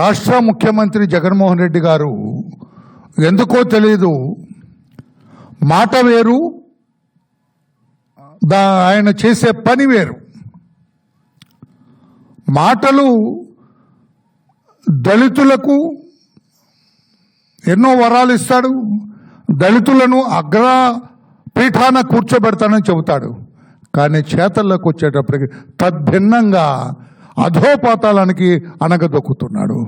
రాష్ట్ర ముఖ్యమంత్రి జగన్మోహన్ రెడ్డి గారు ఎందుకో తెలియదు మాట వేరు దా ఆయన చేసే పని వేరు. మాటలు దళితులకు ఎన్నో వరాలు ఇస్తాడు. దళితులను అగ్ర పీఠాన కూర్చోబెడతానని చెబుతాడు. కానీ చేతల్లోకి వచ్చేటప్పటికి తద్భిన్నంగా అధోపాతాలానికి అనగదొక్కుతున్నాడు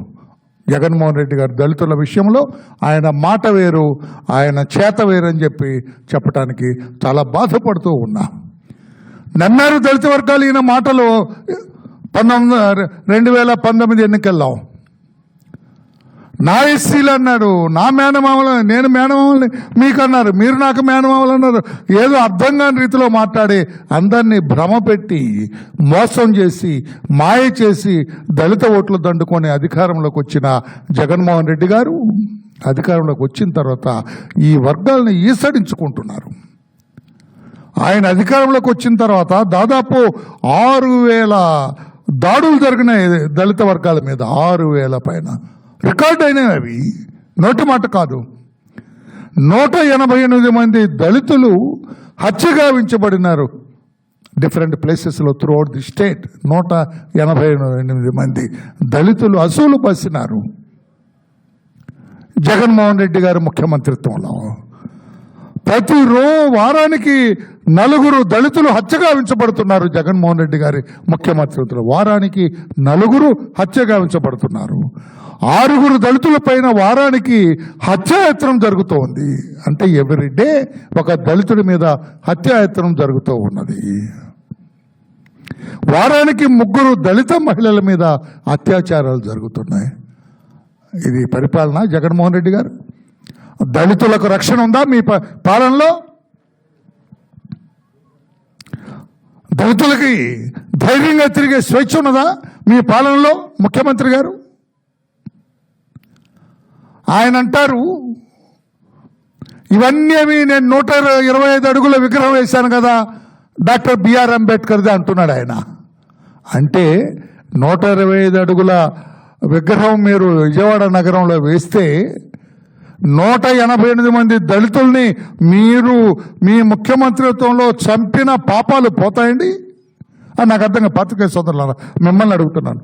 జగన్మోహన్ రెడ్డి గారు దళితుల విషయంలో ఆయన మాట వేరు ఆయన చేత వేరు అని చెప్పి చెప్పడానికి చాలా బాధపడుతూ ఉన్నా. నమ్మారు దళిత వర్గాలు ఈయన మాటలు పంతొమ్మిది రెండు వేల పంతొమ్మిది ఎన్నికల్లో. నా ఎస్సీలు అన్నాడు నా మేనమామలు నేను మేనమామల్ని మీకు అన్నారు మీరు నాకు మేనమామలు అన్నారు. ఏదో అర్థం కాని రీతిలో మాట్లాడి అందరినీ భ్రమ పెట్టి మోసం చేసి మాయ చేసి దళిత ఓట్లు దండుకొని అధికారంలోకి వచ్చిన జగన్మోహన్ రెడ్డి గారు అధికారంలోకి వచ్చిన తర్వాత ఈ వర్గాలను ఈసడించుకుంటున్నారు. ఆయన అధికారంలోకి వచ్చిన తర్వాత దాదాపు ఆరు వేల దాడులు జరిగినాయి దళిత వర్గాల మీద. ఆరు వేల పైన. రికార్డ్ అయినవి అవి. నోటి మాట కాదు. నూట ఎనభై ఎనిమిది మంది దళితులు హత్యగా వించబడినారు డిఫరెంట్ ప్లేసెస్లో త్రూ అవుట్ ది స్టేట్ నూట ఎనభై ఎనిమిది మంది దళితులు అసూలు బసినారు జగన్మోహన్ రెడ్డి గారు ముఖ్యమంత్రిత్వంలో. ప్రతి రో వారానికి నలుగురు దళితులు హత్యగా ఉంచబడుతున్నారు జగన్మోహన్ రెడ్డి గారి ముఖ్యమంత్రి వారానికి నలుగురు హత్యగా ఉంచబడుతున్నారు ఆరుగురు దళితుల పైన వారానికి హత్యాయత్నం జరుగుతోంది. అంటే ఎవ్రీడే ఒక దళితుడి మీద హత్యాయత్నం జరుగుతూ ఉన్నది. వారానికి ముగ్గురు దళిత మహిళల మీద అత్యాచారాలు జరుగుతున్నాయి. ఇది పరిపాలన జగన్మోహన్ రెడ్డి గారు? దళితులకు రక్షణ ఉందా? మీ ప- పాలనలో? దళితులకి ధైర్యంగా తిరిగే స్వేచ్ఛ ఉన్నదా మీ పాలనలో ముఖ్యమంత్రి గారు? ఆయన అంటారు ఇవన్నీ నేను నూట ఇరవై ఐదు అడుగుల విగ్రహం వేశాను కదా డాక్టర్ బిఆర్ అంబేద్కర్ది అంటున్నాడు ఆయన. అంటే నూట ఇరవై ఐదు అడుగుల విగ్రహం మీరు విజయవాడ నగరంలో వేస్తే నూట ఎనభై ఎనిమిది మంది దళితుల్ని మీరు మీ ముఖ్యమంత్రిత్వంలో చంపిన పాపాలు పోతాయండి? అని నాకు అర్థంగా పత్రికా సోదరులారా మిమ్మల్ని అడుగుతున్నాను.